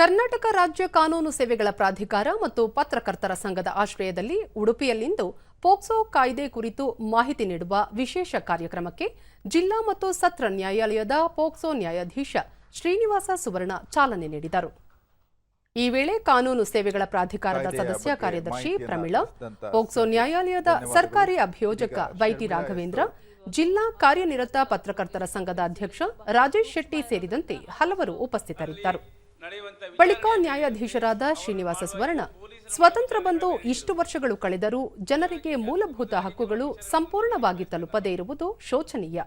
ಕರ್ನಾಟಕ ರಾಜ್ಯ ಕಾನೂನು ಸೇವೆಗಳ ಪ್ರಾಧಿಕಾರ ಮತ್ತು ಪತ್ರಕರ್ತರ ಸಂಘದ ಆಶ್ರಯದಲ್ಲಿ ಉಡುಪಿಯಲ್ಲಿಂದು ಪೋಕ್ಸೋ ಕಾಯ್ದೆ ಕುರಿತು ಮಾಹಿತಿ ನೀಡುವ ವಿಶೇಷ ಕಾರ್ಯಕ್ರಮಕ್ಕೆ ಜಿಲ್ಲಾ ಮತ್ತು ಸತ್ರ ನ್ಯಾಯಾಲಯದ ಪೋಕ್ಸೋ ನ್ಯಾಯಾಧೀಶ ಶ್ರೀನಿವಾಸ ಸುವರ್ಣ ಚಾಲನೆ ನೀಡಿದರು. ಈ ವೇಳೆ ಕಾನೂನು ಸೇವೆಗಳ ಪ್ರಾಧಿಕಾರದ ಸದಸ್ಯ ಕಾರ್ಯದರ್ಶಿ ಪ್ರಮೀಳಾ ಪೋಕ್ಸೋ ನ್ಯಾಯಾಲಯದ ಸರ್ಕಾರಿ ಅಭಿಯೋಜಕ ವೈಟಿ ರಾಘವೇಂದ್ರ ಜಿಲ್ಲಾ ಕಾರ್ಯನಿರತ ಪತ್ರಕರ್ತರ ಸಂಘದ ಅಧ್ಯಕ್ಷ ರಾಜೇಶ್ ಶೆಟ್ಟಿ ಸೇರಿದಂತೆ ಹಲವರು ಉಪಸ್ಥಿತರಿದ್ದರು. ಬಳಿಕ ನ್ಯಾಯಾಧೀಶರಾದ ಶ್ರೀನಿವಾಸ ಸ್ವರ್ಣ ಸ್ವತಂತ್ರ ಬಂದು ಇಷ್ಟು ವರ್ಷಗಳು ಕಳೆದರೂ ಜನರಿಗೆ ಮೂಲಭೂತ ಹಕ್ಕುಗಳು ಸಂಪೂರ್ಣವಾಗಿ ತಲುಪದೇ ಇರುವುದು ಶೋಚನೀಯ.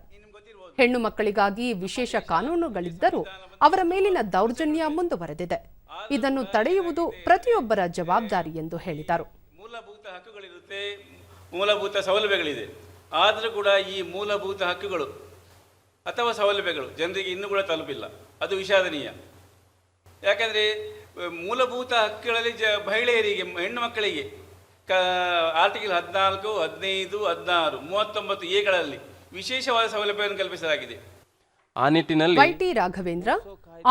ಹೆಣ್ಣು ಮಕ್ಕಳಿಗಾಗಿ ವಿಶೇಷ ಕಾನೂನುಗಳಿದ್ದರೂ ಅವರ ಮೇಲಿನ ದೌರ್ಜನ್ಯ ಮುಂದುವರೆದಿದೆ. ಇದನ್ನು ತಡೆಯುವುದು ಪ್ರತಿಯೊಬ್ಬರ ಜವಾಬ್ದಾರಿ ಎಂದು ಹೇಳಿದರು. ಮೂಲಭೂತ ಹಕ್ಕುಗಳಿರುತ್ತೆ ಮೂಲಭೂತ ಸೌಲಭ್ಯಗಳಿದೆ. ಆದರೂ ಕೂಡ ಈ ಮೂಲಭೂತ ಹಕ್ಕುಗಳು ಅಥವಾ ಸೌಲಭ್ಯಗಳು ಜನರಿಗೆ ಇನ್ನೂ ಕೂಡ ತಲುಪಿಲ್ಲ. ಅದು ವಿಷಾದನೀಯ. ಯಾಕಂದರೆ ಮೂಲಭೂತ ಹಕ್ಕುಗಳಲ್ಲಿ ಜ ಮಹಿಳೆಯರಿಗೆ ಹೆಣ್ಣು ಮಕ್ಕಳಿಗೆ ಕ ಆರ್ಟಿಕಲ್ ಹದಿನಾಲ್ಕು ಹದಿನೈದು ಹದಿನಾರು ಮೂವತ್ತೊಂಬತ್ತು ಎಗಳಲ್ಲಿ ವಿಶೇಷವಾದ ಸೌಲಭ್ಯವನ್ನು ಕಲ್ಪಿಸಲಾಗಿದೆ. ಆ ನಿಟ್ಟಿನಲ್ಲಿ ವೈಟಿ ರಾಘವೇಂದ್ರ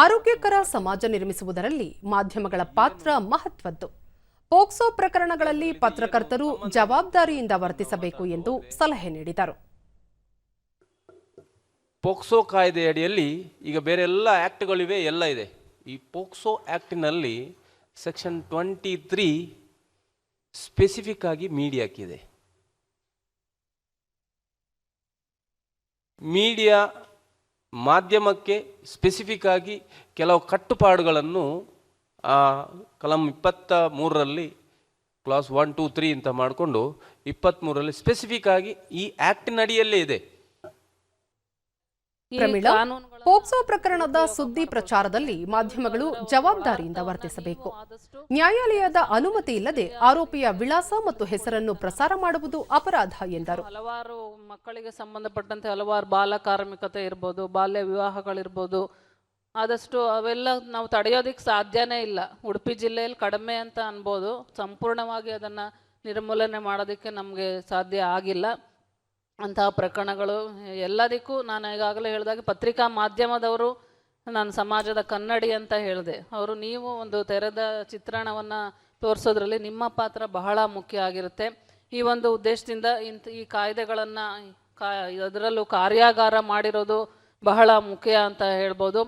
ಆರೋಗ್ಯಕರ ಸಮಾಜ ನಿರ್ಮಿಸುವುದರಲ್ಲಿ ಮಾಧ್ಯಮಗಳ ಪಾತ್ರ ಮಹತ್ವದ್ದು. ಪೋಕ್ಸೋ ಪ್ರಕರಣಗಳಲ್ಲಿ ಪತ್ರಕರ್ತರು ಜವಾಬ್ದಾರಿಯಿಂದ ವರ್ತಿಸಬೇಕು ಎಂದು ಸಲಹೆ ನೀಡಿದರು. ಪೋಕ್ಸೋ ಕಾಯ್ದೆಯಡಿಯಲ್ಲಿ ಈಗ ಬೇರೆ ಎಲ್ಲ ಆ್ಯಕ್ಟ್ಗಳಿವೆ ಎಲ್ಲ ಇದೆ. ಈ ಪೋಕ್ಸೋ ಆ್ಯಕ್ಟಿನಲ್ಲಿ ಸೆಕ್ಷನ್ ಟ್ವೆಂಟಿ ತ್ರೀ ಸ್ಪೆಸಿಫಿಕ್ ಆಗಿ ಮೀಡಿಯಾಕ್ಕಿದೆ ಮೀಡಿಯಾ ಮಾಧ್ಯಮಕ್ಕೆ ಸ್ಪೆಸಿಫಿಕ್ ಆಗಿ ಕೆಲವು ಕಟ್ಟುಪಾಡುಗಳನ್ನು ಆ ಕಲಂ ಇಪ್ಪತ್ತ ಮೂರರಲ್ಲಿ ಕ್ಲಾಸ್ ಒನ್ ಟೂ ತ್ರೀ ಅಂತ ಮಾಡಿಕೊಂಡು ಇಪ್ಪತ್ತ್ಮೂರರಲ್ಲಿ ಸ್ಪೆಸಿಫಿಕ್ ಆಗಿ ಈ ಆ್ಯಕ್ಟಿನ ಅಡಿಯಲ್ಲೇ ಇದೆ. ಪ್ರಮೀಳಾ? ಪೋಕ್ಸೋ ಪ್ರಕರಣದ ಸುದ್ದಿ ಪ್ರಚಾರದಲ್ಲಿ ಮಾಧ್ಯಮಗಳು ಜವಾಬ್ದಾರಿಯಿಂದ ವರ್ತಿಸಬೇಕು. ನ್ಯಾಯಾಲಯದ ಅನುಮತಿ ಇಲ್ಲದೆ ಆರೋಪಿಯ ವಿಳಾಸ ಮತ್ತು ಹೆಸರನ್ನು ಪ್ರಸಾರ ಮಾಡುವುದು ಅಪರಾಧ ಎಂದರು. ಹಲವಾರು ಮಕ್ಕಳಿಗೆ ಸಂಬಂಧಪಟ್ಟಂತೆ ಹಲವಾರು ಬಾಲ ಕಾರ್ಮಿಕತೆ ಇರ್ಬೋದು, ಬಾಲ್ಯ ವಿವಾಹಗಳಿರ್ಬೋದು. ಆದಷ್ಟು ಅವೆಲ್ಲ ನಾವು ತಡೆಯೋದಕ್ಕೆ ಸಾಧ್ಯನೇ ಇಲ್ಲ. ಉಡುಪಿ ಜಿಲ್ಲೆಯಲ್ಲಿ ಕಡಿಮೆ ಅಂತ ಅನ್ಬೋದು. ಸಂಪೂರ್ಣವಾಗಿ ಅದನ್ನು ನಿರ್ಮೂಲನೆ ಮಾಡೋದಕ್ಕೆ ನಮಗೆ ಸಾಧ್ಯ ಆಗಿಲ್ಲ. ಅಂತಹ ಪ್ರಕರಣಗಳು ಎಲ್ಲದಕ್ಕೂ ನಾನು ಈಗಾಗಲೇ ಹೇಳಿದಾಗ ಪತ್ರಿಕಾ ಮಾಧ್ಯಮದವರು ನಾನು ಸಮಾಜದ ಕನ್ನಡಿ ಅಂತ ಹೇಳಿದೆ. ಅವರು ನೀವು ಒಂದು ತೆರೆದ ಚಿತ್ರಣವನ್ನು ತೋರಿಸೋದ್ರಲ್ಲಿ ನಿಮ್ಮ ಪಾತ್ರ ಬಹಳ ಮುಖ್ಯ ಆಗಿರುತ್ತೆ. ಈ ಒಂದು ಉದ್ದೇಶದಿಂದ ಇಂಥ ಈ ಕಾಯ್ದೆಗಳನ್ನು ಕಾ ಅದರಲ್ಲೂ ಕಾರ್ಯಾಗಾರ ಮಾಡಿರೋದು ಬಹಳ ಮುಖ್ಯ ಅಂತ ಹೇಳ್ಬೋದು.